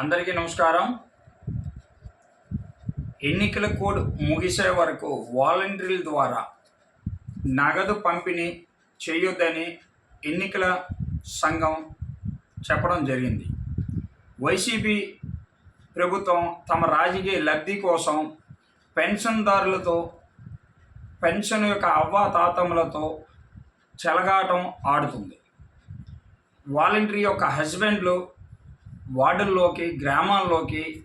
అందరికీ నమస్కారం. ఎన్నికల కోడ్ ముగిసే వరకు వాలంటీర్ల ద్వారా నగదు పంపిణీ చేయొద్దని ఎన్నికల సంఘం చెప్పడం జరిగింది. వైసీపీ ప్రభుత్వం తమ రాజకీయ లబ్ధి కోసం పెన్షన్దారులతో పెన్షన్ యొక్క అవ్వాతాతములతో చెలగాటం ఆడుతుంది. వాలంటీర్ యొక్క హస్బెండ్లు వార్డుల్లోకి గ్రామాల్లోకి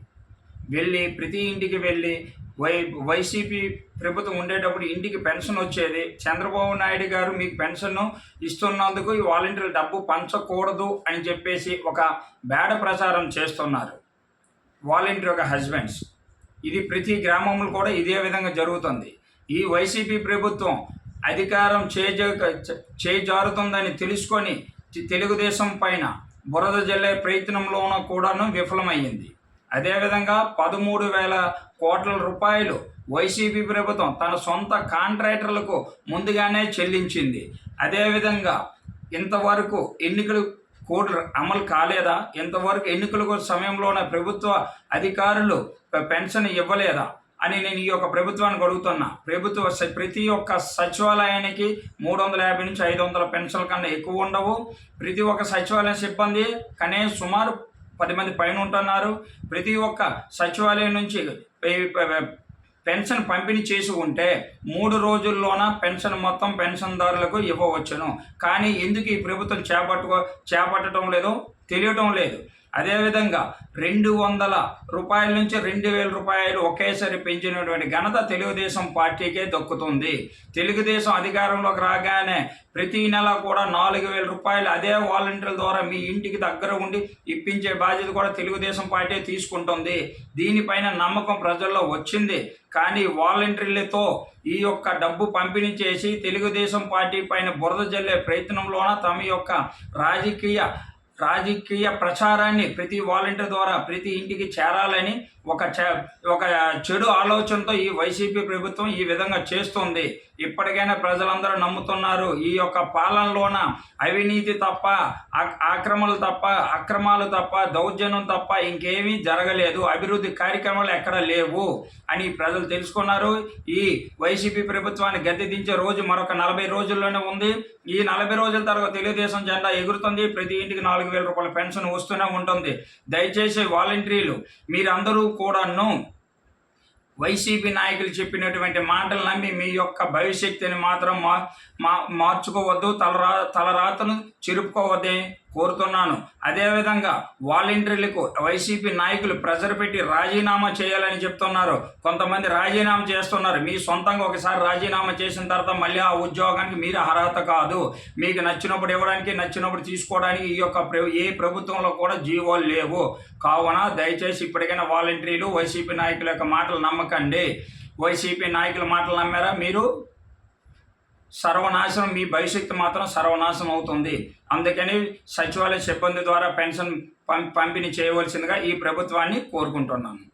వెళ్ళి ప్రతి ఇంటికి వెళ్ళి వై వైసీపీ ప్రభుత్వం ఉండేటప్పుడు ఇంటికి పెన్షన్ వచ్చేది. చంద్రబాబు నాయుడు గారు మీకు పెన్షన్ ఇస్తున్నందుకు ఈ వాలంటీర్లు డబ్బు పంచకూడదు అని చెప్పేసి ఒక బేడ ప్రచారం చేస్తున్నారు వాలంటీర్ యొక్క హస్బెండ్స్. ఇది ప్రతి గ్రామంలో కూడా ఇదే విధంగా జరుగుతుంది. ఈ వైసీపీ ప్రభుత్వం అధికారం చేజ చేజారుతుందని తెలుసుకొని తెలుగుదేశం పైన బురద జల్లే ప్రయత్నంలోనూ కూడాను విఫలమయ్యింది. అదేవిధంగా పదమూడు వేల కోట్ల రూపాయలు వైసీపీ ప్రభుత్వం తన సొంత కాంట్రాక్టర్లకు ముందుగానే చెల్లించింది. అదేవిధంగా ఇంతవరకు ఎన్నికలు కోడ్ అమలు కాలేదా? ఇంతవరకు ఎన్నికల సమయంలోనే ప్రభుత్వ అధికారులు పెన్షన్ ఇవ్వలేదా? అని నేను ఈ యొక్క ప్రభుత్వానికి అడుగుతున్నా. ప్రభుత్వ ప్రతి ఒక్క సచివాలయానికి మూడు వందల యాభై నుంచి ఐదు వందల పెన్షన్ల కన్నా ఎక్కువ ఉండవు. ప్రతి ఒక్క సచివాలయ సిబ్బంది కనీసం సుమారు పది మంది పైన ఉంటున్నారు. ప్రతి ఒక్క సచివాలయం నుంచి పెన్షన్ పంపిణీ చేసి ఉంటే మూడు రోజుల్లోన పెన్షన్ మొత్తం పెన్షన్దారులకు ఇవ్వవచ్చును. కానీ ఎందుకు ఈ ప్రభుత్వం చేపట్టుకో చేపట్టడం లేదో? తెలియటం లేదు. అదేవిధంగా రెండు వందల రూపాయల నుంచి రెండు వేల రూపాయలు ఒకేసారి పెంచినటువంటి ఘనత తెలుగుదేశం పార్టీకే దక్కుతుంది. తెలుగుదేశం అధికారంలోకి రాగానే ప్రతి నెల కూడా నాలుగు వేల రూపాయలు అదే వాలంటీర్ల ద్వారా మీ ఇంటికి దగ్గర ఉండి ఇప్పించే బాధ్యత కూడా తెలుగుదేశం పార్టీ తీసుకుంటుంది. దీనిపైన నమ్మకం ప్రజల్లో వచ్చింది. కానీ వాలంటీర్లతో ఈ యొక్క డబ్బు పంపిణీ చేసి తెలుగుదేశం పార్టీ పైన బురద జల్లే ప్రయత్నంలోన తమ యొక్క రాజకీయ రాజకీయ ప్రచారాన్ని ప్రతి వాలంటీర్ ద్వారా ప్రతి ఇంటికి చేరాలని ఒక చె ఒక చెడు ఆలోచనతో ఈ వైసీపీ ప్రభుత్వం ఈ విధంగా చేస్తుంది. ఇప్పటికైనా ప్రజలందరూ నమ్ముతున్నారు. ఈ యొక్క పాలనలోన అవినీతి తప్ప ఆ- ఆక్రమణలు తప్ప అక్రమాలు తప్ప దౌర్జన్యం తప్ప ఇంకేమీ జరగలేదు. అభివృద్ధి కార్యక్రమాలు ఎక్కడ లేవు అని ప్రజలు తెలుసుకున్నారు. ఈ వైసీపీ ప్రభుత్వాన్ని గద్దె దించే రోజు మరొక నలభై రోజుల్లోనే ఉంది. ఈ నలభై రోజుల తర్వాత తెలుగుదేశం జెండా ఎగురుతుంది. ప్రతి ఇంటికి నాలుగు వేల రూపాయల పెన్షన్ వస్తూనే ఉంటుంది. దయచేసి వాలంటీర్లు మీరందరూ కూడాను. వైసీపీ నాయకులు చెప్పినటువంటి మాటలు నమ్మి మీ యొక్క భవిష్యత్తుని మాత్రం మా మార్చుకోవద్దు తలరా తలరాతను చెరుపుకోవద్దే. కోరుతున్నాను. అదేవిధంగా వాలంటీర్లకు వైసీపీ నాయకులు ప్రెజర్ పెట్టి రాజీనామా చేయాలని చెప్తున్నారు. కొంతమంది రాజీనామా చేస్తున్నారు. మీ సొంతంగా ఒకసారి రాజీనామా చేసిన తర్వాత మళ్ళీ ఆ ఉద్యోగానికి మీరు అర్హత కాదు. మీకు నచ్చినప్పుడు ఇవ్వడానికి నచ్చినప్పుడు తీసుకోవడానికి ఈ యొక్క ఏ ప్రభుత్వంలో కూడా జీవోలు లేవు. కావున దయచేసి ఇప్పటికైనా వాలంటీర్లు వైసీపీ నాయకుల యొక్క మాటలు నమ్మకండి. వైసీపీ నాయకుల మాటలు నమ్మారా మీరు? సర్వనాశనం మీ భవిష్యత్తు మాత్రం సర్వనాశనం అవుతుంది. అందుకని సచివాలయ సిబ్బంది ద్వారా పెన్షన్ పం పంపిణీ చేయవలసిందిగా ఈ ప్రభుత్వాన్ని కోరుకుంటున్నాను.